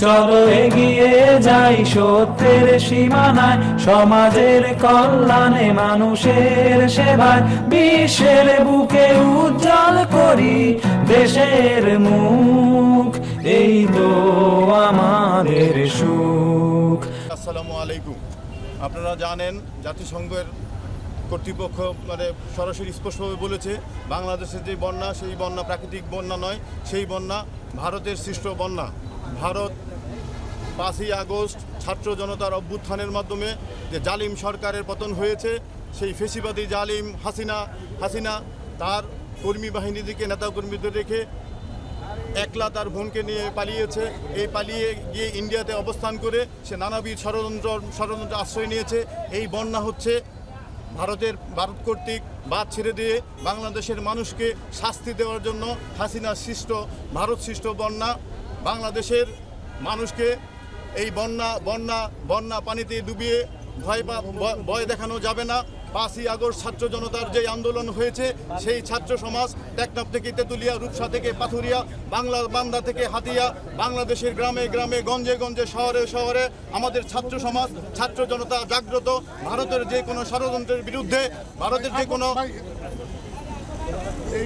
চলো এগিয়ে যাই সত্যের সীমানায়, সমাজের কল্যাণে, মানুষের সেবায়, বিশ্বের বুকে উজ্জ্বল করি দেশের মুখ, এই তো আমাদের সুখ। আসসালামু আলাইকুম। আপনারা জানেন, জাতিসংঘের কর্তৃপক্ষ মানে সরাসরি স্পষ্টভাবে বলেছে, বাংলাদেশের যে বন্যা, সেই বন্যা প্রাকৃতিক বন্যা নয়, সেই বন্যা ভারতের সৃষ্ট বন্যা। ভারত পাঁচই আগস্ট ছাত্র জনতার অভ্যুত্থানের মাধ্যমে যে জালিম সরকারের পতন হয়েছে, সেই ফেসিবাদী জালিম হাসিনা হাসিনা তার কর্মী বাহিনীদেরকে নেতা কর্মীদের রেখে একলা তার বোনকে নিয়ে পালিয়েছে। এই পালিয়ে গিয়ে ইন্ডিয়াতে অবস্থান করে সে নানাবিধ ষড়যন্ত্র ষড়যন্ত্র আশ্রয় নিয়েছে। এই বন্যা হচ্ছে ভারতের, ভারত কর্তৃক বাদ ছেড়ে দিয়ে বাংলাদেশের মানুষকে শাস্তি দেওয়ার জন্য হাসিনা সৃষ্ট, ভারত সৃষ্ট বন্যা। বাংলাদেশের মানুষকে এই বন্যা বন্যা বন্যা পানিতে ডুবিয়ে ভয় ভয়- দেখানো যাবে না। পাঁচই আগস্ট ছাত্র জনতার যে আন্দোলন হয়েছে, সেই ছাত্র সমাজ টেকনাফ থেকে তেঁতুলিয়া, রূপসা থেকে পাথুরিয়া, বাংলা, বান্দা থেকে হাতিয়া, বাংলাদেশের গ্রামে গ্রামে, গঞ্জে গঞ্জে, শহরে শহরে আমাদের ছাত্র সমাজ, ছাত্র জনতা জাগ্রত। ভারতের যে কোনো ষড়যন্ত্রের বিরুদ্ধে, ভারতের যে কোনো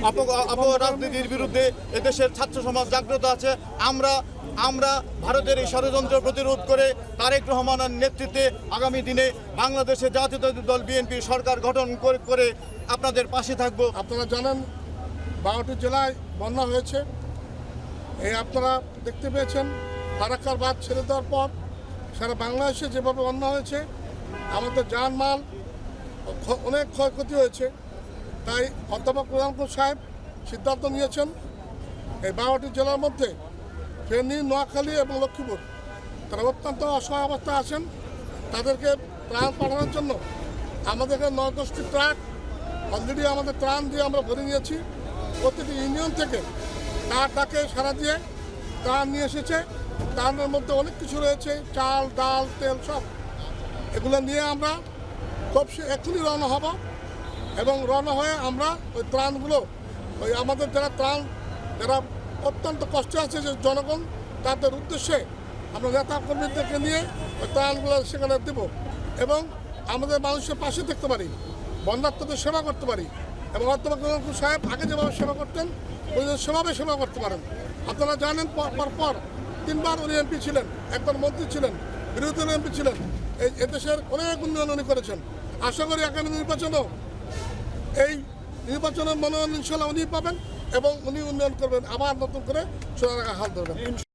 অপরাজনীতির বিরুদ্ধে এদেশের ছাত্র সমাজ জাগ্রত আছে। আমরা আমরা ভারতের এই ষড়যন্ত্র প্রতিরোধ করে তারেক রহমানের নেতৃত্বে আগামী দিনে বাংলাদেশে জাতীয় দল বিএনপি সরকার গঠন করে- আপনাদের পাশে থাকব। আপনারা জানেন, বারোটি জেলায় বন্যা হয়েছে। এই আপনারা দেখতে পেয়েছেন ফারাক্কার বাদ ছেড়ে দেওয়ার পর সারা বাংলাদেশে যেভাবে বন্যা হয়েছে, আমাদের জানমাল খ- অনেক ক্ষয়ক্ষতি হয়েছে। তাই অধ্যাপক প্রধানপুর সাহেব সিদ্ধান্ত নিয়েছেন এই বারোটি জেলার মধ্যে ফেনী, নোয়াখালী এবং লক্ষ্মীপুর তারা অত্যন্ত অসহায় অবস্থায় আছেন। তাদেরকে ত্রাণ পাঠানোর জন্য আমাদের এখানে নয় দশটি ট্রাক অলরেডি আমাদের ত্রাণ দিয়ে আমরা ভরে নিয়েছি। প্রতিটি ইউনিয়ন থেকে তার ডাকে সারা দিয়ে ত্রাণ নিয়ে এসেছে। ত্রাণের মধ্যে অনেক কিছু রয়েছে, চাল, ডাল, তেল সব। এগুলো নিয়ে আমরা খুব এক্ষুনি রওনা হব। এবং রওনা হয়ে আমরা ওই ত্রাণগুলো, ওই আমাদের যারা ত্রাণ, যারা অত্যন্ত কষ্টে আছে যে জনগণ, তাদের উদ্দেশ্যে আমরা নেতা কর্মীদেরকে নিয়ে ওই ত্রাণগুলো সেখানে দেব এবং আমাদের মানুষের পাশে দেখতে পারি বন্যার্থদের সেবা করতে পারি এবং রঘুনাথ সাহেব আগে যেভাবে সেবা করতেন, উনি সেভাবে সেবা করতে পারেন। আপনারা জানেন পর পর পর তিনবার উনি এমপি ছিলেন, একবার মন্ত্রী ছিলেন, বিরোধী এমপি ছিলেন। এই এদেশের অনেক উন্নয়ন উনি করেছেন। আশা করি আগামী নির্বাচনেও এই নির্বাচনের মনোনয়ন ইনশাল্লাহ উনি পাবেন এবং উনি উন্নয়ন করবেন। আবার নতুন করে সোনার হাল ধরবেন।